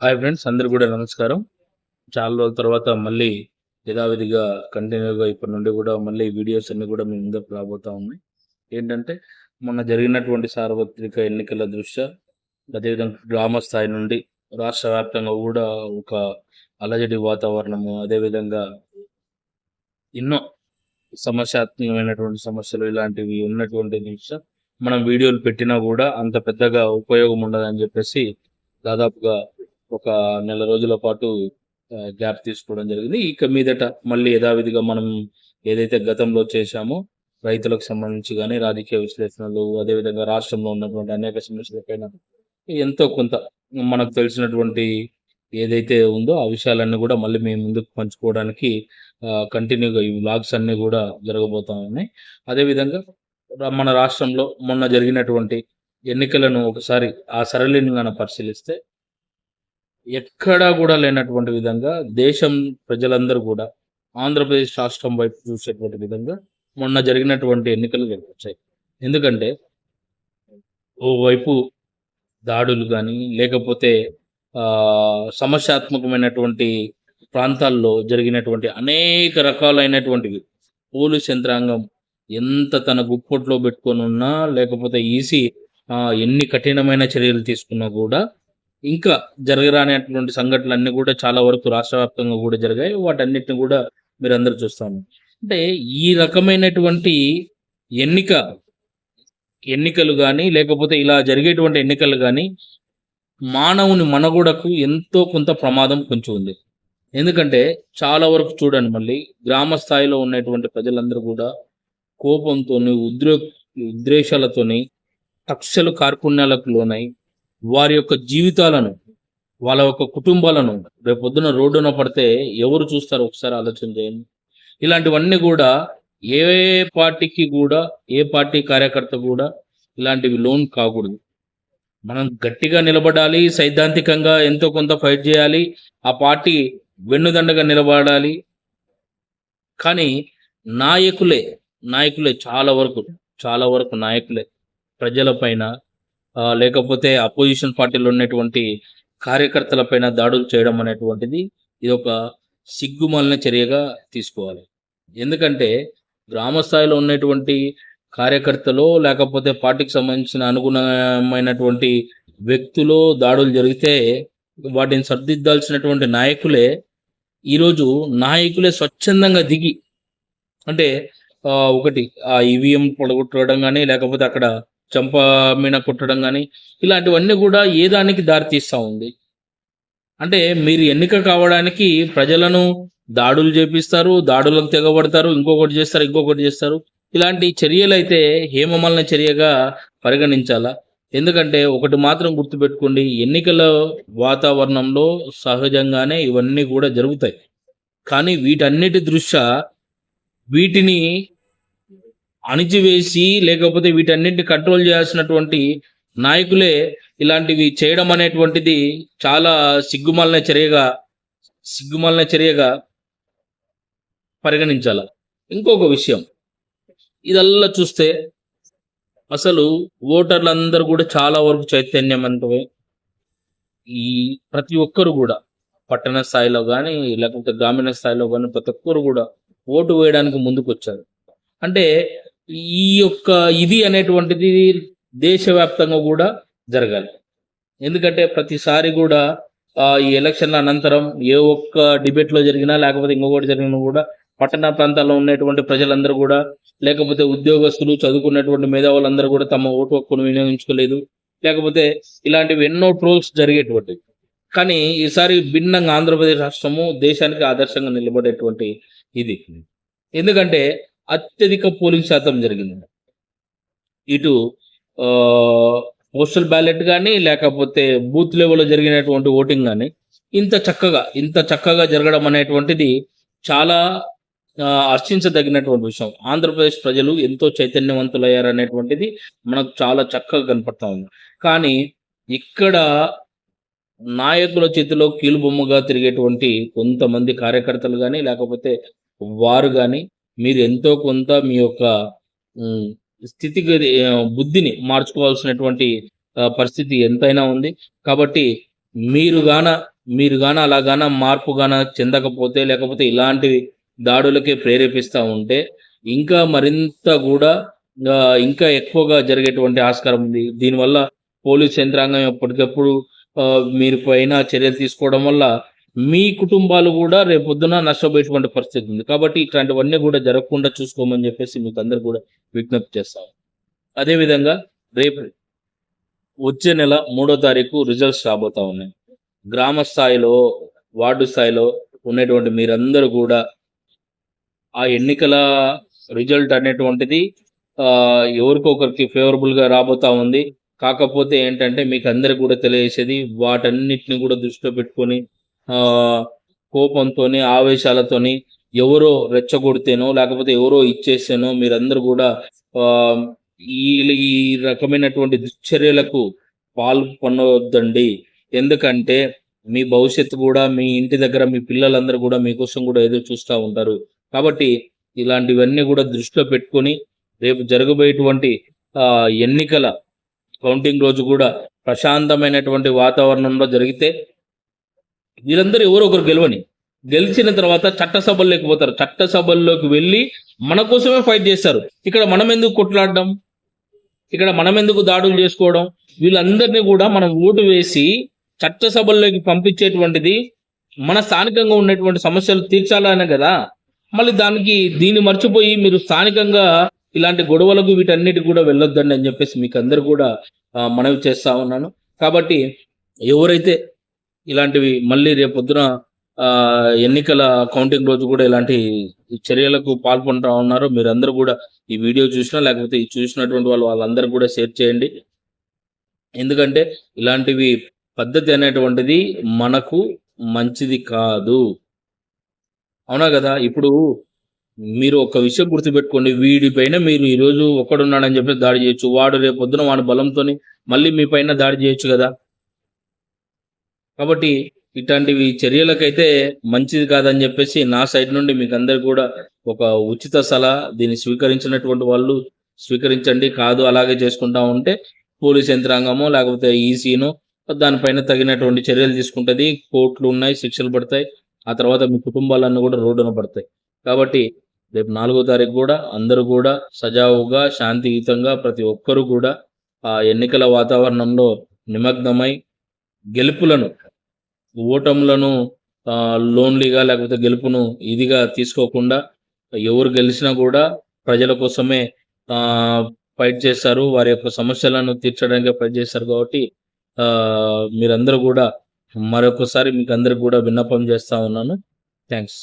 Hi friends అందరు కూడా నమస్కారం. చాలా రోజుల తర్వాత మళ్ళీ యథావిధిగా కంటిన్యూగా ఇప్పటి నుండి కూడా మళ్ళీ వీడియోస్ అన్ని కూడా మీ ముందుకు రాబోతా ఉన్నాయి. ఏంటంటే మొన్న జరిగినటువంటి సార్వత్రిక ఎన్నికల దృష్ట్యా అదేవిధంగా గ్రామ స్థాయి నుండి రాష్ట్ర వ్యాప్తంగా కూడా ఒక అలజడి వాతావరణము అదేవిధంగా ఎన్నో సమస్యాత్మకమైనటువంటి సమస్యలు ఇలాంటివి ఉన్నటువంటి దృష్ట్యా మనం వీడియోలు పెట్టినా కూడా అంత పెద్దగా ఉపయోగం ఉండదని చెప్పేసి దాదాపుగా ఒక నెల రోజుల పాటు గ్యాప్ తీసుకోవడం జరిగింది. ఇక మీదట మళ్ళీ యథావిధిగా మనం ఏదైతే గతంలో చేశామో రైతులకు సంబంధించి కానీ రాజకీయ విశ్లేషణలు అదేవిధంగా రాష్ట్రంలో ఉన్నటువంటి అనేక సమస్యలపైన ఎంతో కొంత మనకు తెలిసినటువంటి ఏదైతే ఉందో ఆ విషయాలన్నీ కూడా మళ్ళీ మేము ముందుకు పంచుకోవడానికి కంటిన్యూగా ఈ వ్లాగ్స్ అన్నీ కూడా జరగబోతా ఉన్నాయి. అదేవిధంగా మన రాష్ట్రంలో మొన్న జరిగినటువంటి ఎన్నికలను ఒకసారి ఆ సరళిని మనం పరిశీలిస్తే ఎక్కడా కూడా లేనటువంటి విధంగా దేశం ప్రజలందరూ కూడా ఆంధ్రప్రదేశ్ రాష్ట్రం వైపు చూసేటువంటి విధంగా మొన్న జరిగినటువంటి ఎన్నికలు వచ్చాయి ఎందుకంటే ఓవైపు దాడులు కానీ లేకపోతే సమస్యాత్మకమైనటువంటి ప్రాంతాల్లో జరిగినటువంటి అనేక రకాలైనటువంటివి. పోలీస్ యంత్రాంగం ఎంత తన గుప్పట్లో పెట్టుకొని ఉన్నా లేకపోతే ఈసీ ఎన్ని కఠినమైన చర్యలు తీసుకున్నా కూడా ఇంకా జరగరానేటువంటి సంఘటనలు అన్ని కూడా చాలా వరకు రాష్ట్ర వ్యాప్తంగా కూడా జరిగాయి. వాటన్నిటిని కూడా మీరు అందరు చూస్తాను అంటే ఈ రకమైనటువంటి ఎన్నిక ఎన్నికలు కానీ లేకపోతే ఇలా జరిగేటువంటి ఎన్నికలు కానీ మానవుని మనుగడకు ఎంతో కొంత ప్రమాదం కొంచెం ఉంది. ఎందుకంటే చాలా వరకు చూడండి మళ్ళీ గ్రామ స్థాయిలో ఉన్నటువంటి ప్రజలందరూ కూడా కోపంతోని ఉద్రే ఉద్రేషాలతోని కక్షలు కార్పుణ్యాలకు లోనై వారి యొక్క జీవితాలను వాళ్ళ యొక్క కుటుంబాలను రేపొద్దున రోడ్డున పడితే ఎవరు చూస్తారు? ఒకసారి ఆలోచన చేయండి. ఇలాంటివన్నీ కూడా ఏ పార్టీకి కూడా ఏ పార్టీ కార్యకర్త కూడా ఇలాంటివి లోన్ కాకూడదు. మనం గట్టిగా నిలబడాలి సైద్ధాంతికంగా ఎంతో కొంత ఫైట్ చేయాలి ఆ పార్టీ వెన్నుదండగా నిలబడాలి. కానీ నాయకులే నాయకులే చాలా వరకు చాలా వరకు నాయకులే ప్రజలపైన పైన లేకపోతే అపోజిషన్ పార్టీలో ఉన్నటువంటి కార్యకర్తలపైన దాడులు చేయడం అనేటువంటిది ఇది ఒక సిగ్గుమాలిన చర్యగా తీసుకోవాలి. ఎందుకంటే గ్రామ స్థాయిలో ఉన్నటువంటి కార్యకర్తలు లేకపోతే పార్టీకి సంబంధించిన అనుగుణమైనటువంటి వ్యక్తులు దాడులు జరిగితే వాటిని సర్దిద్దాల్సినటువంటి నాయకులే ఈరోజు నాయకులే స్వచ్ఛందంగా దిగి అంటే ఒకటి ఆ ఈవీఎం పొడగొట్టడం కానీ లేకపోతే అక్కడ చంప మీన కొట్టడం కానీ ఇలాంటివన్నీ కూడా ఏ దానికి దారితీస్తూ ఉంది? అంటే మీరు ఎన్నిక కావడానికి ప్రజలను దాడులు చేపిస్తారు దాడులకు తెగబడతారు ఇంకొకటి చేస్తారు ఇంకొకటి చేస్తారు. ఇలాంటి చర్యలు అయితే హేమమలన చర్యగా పరిగణించాలా? ఎందుకంటే ఒకటి మాత్రం గుర్తుపెట్టుకోండి ఎన్నికల వాతావరణంలో సహజంగానే ఇవన్నీ కూడా జరుగుతాయి. కానీ వీటన్నిటి దృష్ట్యా వీటిని అణిచివేసి లేకపోతే వీటన్నిటిని కంట్రోల్ చేయాల్సినటువంటి నాయకులే ఇలాంటివి చేయడం అనేటువంటిది చాలా సిగ్గుమాలిన చర్యగా సిగ్గుమాలిన చర్యగా పరిగణించాల. ఇంకొక విషయం. ఇదల్లా చూస్తే అసలు ఓటర్లందరూ కూడా చాలా వరకు చైతన్యవంతమే. ఈ ప్రతి ఒక్కరు కూడా పట్టణ స్థాయిలో కానీ లేకపోతే గ్రామీణ స్థాయిలో కానీ ప్రతి ఒక్కరు కూడా ఓటు వేయడానికి ముందుకు వచ్చారు అంటే ఈ యొక్క ఇది అనేటువంటిది దేశవ్యాప్తంగా కూడా జరగాలి. ఎందుకంటే ప్రతిసారి కూడా ఈ ఎలక్షన్ల అనంతరం ఏ ఒక్క డిబేట్లో జరిగినా లేకపోతే ఇంకొకటి జరిగినా కూడా పట్టణ ప్రాంతాల్లో ఉన్నటువంటి ప్రజలందరూ కూడా లేకపోతే ఉద్యోగస్తులు చదువుకున్నటువంటి మేధావులందరూ కూడా తమ ఓటు హక్కును వినియోగించుకోలేదు. లేకపోతే ఇలాంటివి ఎన్నో ట్రోల్స్ జరిగేటువంటివి కానీ ఈసారి భిన్నంగా ఆంధ్రప్రదేశ్ రాష్ట్రము దేశానికి ఆదర్శంగా నిలబడేటువంటి ఇది. ఎందుకంటే అత్యధిక పోలింగ్ శాతం జరిగింది ఇటు పోస్టల్ బ్యాలెట్ కానీ లేకపోతే బూత్ లెవెల్లో జరిగినటువంటి ఓటింగ్ కానీ ఇంత చక్కగా ఇంత చక్కగా జరగడం అనేటువంటిది చాలా ఆశించదగినటువంటి హర్షించదగినటువంటి విషయం. ఆంధ్రప్రదేశ్ ప్రజలు ఎంతో చైతన్యవంతులయ్యారు అనేటువంటిది మనకు చాలా చక్కగా కనపడతా ఉంది. కానీ ఇక్కడ నాయకుల చేతిలో కీలుబొమ్మగా తిరిగేటువంటి కొంతమంది కార్యకర్తలు కానీ లేకపోతే వారు కానీ మీరు ఎంతో కొంత మీ యొక్క స్థితి బుద్ధిని మార్చుకోవాల్సినటువంటి పరిస్థితి ఎంతైనా ఉంది. కాబట్టి మీరు గాన మీరు గాన అలా గాన మార్పు గాన చెందకపోతే లేకపోతే ఇలాంటి దాడులకే ప్రేరేపిస్తూ ఉంటే ఇంకా మరింత కూడా ఇంకా ఎక్కువగా జరిగేటువంటి ఆస్కారం ఉంది. దీనివల్ల పోలీస్ యంత్రాంగం ఎప్పటికప్పుడు మీరు పైన చర్యలు తీసుకోవడం వల్ల మీ కుటుంబాలు కూడా రేపొద్దున నష్టపోయేటువంటి పరిస్థితి ఉంది. కాబట్టి ఇట్లాంటివన్నీ కూడా జరగకుండా చూసుకోమని చెప్పేసి మీకు అందరు కూడా విజ్ఞప్తి చేస్తాం అదేవిధంగా రేపు వచ్చే నెల మూడో తారీఖు రిజల్ట్స్ రాబోతా ఉన్నాయి. గ్రామ స్థాయిలో వార్డు స్థాయిలో ఉన్నటువంటి మీరందరూ కూడా ఆ ఎన్నికల రిజల్ట్ అనేటువంటిది ఎవరికొకరికి ఫేవరబుల్గా రాబోతా ఉంది. కాకపోతే ఏంటంటే మీకు అందరికి కూడా తెలియజేసేది వాటన్నిటిని కూడా దృష్టిలో పెట్టుకొని కోపంతోని ఆవేశాలతోని ఎవరో రెచ్చగొడితేనో లేకపోతే ఎవరో ఇచ్చేస్తేనో మీరందరూ కూడా ఈ ఈ రకమైనటువంటి దుశ్చర్యలకు పాల్పొనవద్దండి ఎందుకంటే మీ భవిష్యత్తు కూడా మీ ఇంటి దగ్గర మీ పిల్లలందరూ కూడా మీకోసం కూడా ఎదురు చూస్తూ ఉంటారు. కాబట్టి ఇలాంటివన్నీ కూడా దృష్టిలో పెట్టుకొని రేపు జరగబోయేటువంటి ఎన్నికల కౌంటింగ్ రోజు కూడా ప్రశాంతమైనటువంటి వాతావరణంలో జరిగితే వీళ్ళందరూ ఎవరో ఒకరు గెలవని. గెలిచిన తర్వాత చట్టసభల్లోకి పోతారు చట్టసభల్లోకి వెళ్ళి మన కోసమే ఫైట్ చేస్తారు. ఇక్కడ మనం ఎందుకు కొట్లాడడం? ఇక్కడ మనం ఎందుకు దాడులు చేసుకోవడం? వీళ్ళందరినీ కూడా మనం ఓటు వేసి చట్టసభల్లోకి పంపించేటువంటిది మన స్థానికంగా ఉన్నటువంటి సమస్యలు తీర్చాలనే కదా. మళ్ళీ దానికి దీన్ని మర్చిపోయి మీరు స్థానికంగా ఇలాంటి గొడవలకు వీటన్నిటి కూడా వెళ్ళొద్దండి అని చెప్పేసి మీకు అందరు కూడా మనవి చేస్తా ఉన్నాను. కాబట్టి ఎవరైతే ఇలాంటివి మళ్ళీ రేపొద్దున ఎన్నికల కౌంటింగ్ రోజు కూడా ఇలాంటి చర్యలకు పాల్గొంటా ఉన్నారు. మీరందరూ కూడా ఈ వీడియో చూసినా లేకపోతే ఈ చూసినటువంటి వాళ్ళు వాళ్ళందరూ కూడా షేర్ చేయండి. ఎందుకంటే ఇలాంటివి పద్ధతి అనేటువంటిది మనకు మంచిది కాదు. అవునా కదా? ఇప్పుడు మీరు ఒక విషయం గుర్తుపెట్టుకోండి. వీడిపైన మీరు ఈరోజు ఒక్కడున్నాడని చెప్పి దాడి చేయొచ్చు. వాడు రేపు పొద్దున వాడి బలంతోని మళ్ళీ మీ పైన దాడి చేయొచ్చు కదా? కాబట్టి ఇట్లాంటివి చర్యలకైతే మంచిది కాదని చెప్పేసి నా సైడ్ నుండి మీకు అందరు కూడా ఒక ఉచిత సలహా దీన్ని స్వీకరించినటువంటి వాళ్ళు స్వీకరించండి. కాదు అలాగే చేసుకుంటా ఉంటే పోలీస్ యంత్రాంగమో లేకపోతే ఈసీనో దానిపైన తగినటువంటి చర్యలు తీసుకుంటుంది. కోర్టులు ఉన్నాయి శిక్షలు పడతాయి. ఆ తర్వాత మీ కుటుంబాలన్నీ కూడా రోడ్డున పడతాయి. కాబట్టి రేపు నాలుగో తారీఖు కూడా అందరూ కూడా సజావుగా శాంతియుతంగా ప్రతి ఒక్కరూ కూడా ఆ ఎన్నికల వాతావరణంలో నిమగ్నమై గెలుపులను ఓటములను ఆ, లోన్లీగా లేకపోతే గెలుపును ఇదిగా తీసుకోకుండా ఎవరు గెలిచినా కూడా ప్రజల కోసమే ఆ, ఫైట్ చేస్తారు. వారి యొక్క సమస్యలను తీర్చడానికి ఫైట్ చేస్తారు కాబట్టి ఆ, మీరందరూ కూడా మరొకసారి మీకు అందరికి కూడా విన్నపం చేస్తా ఉన్నాను. థ్యాంక్స్.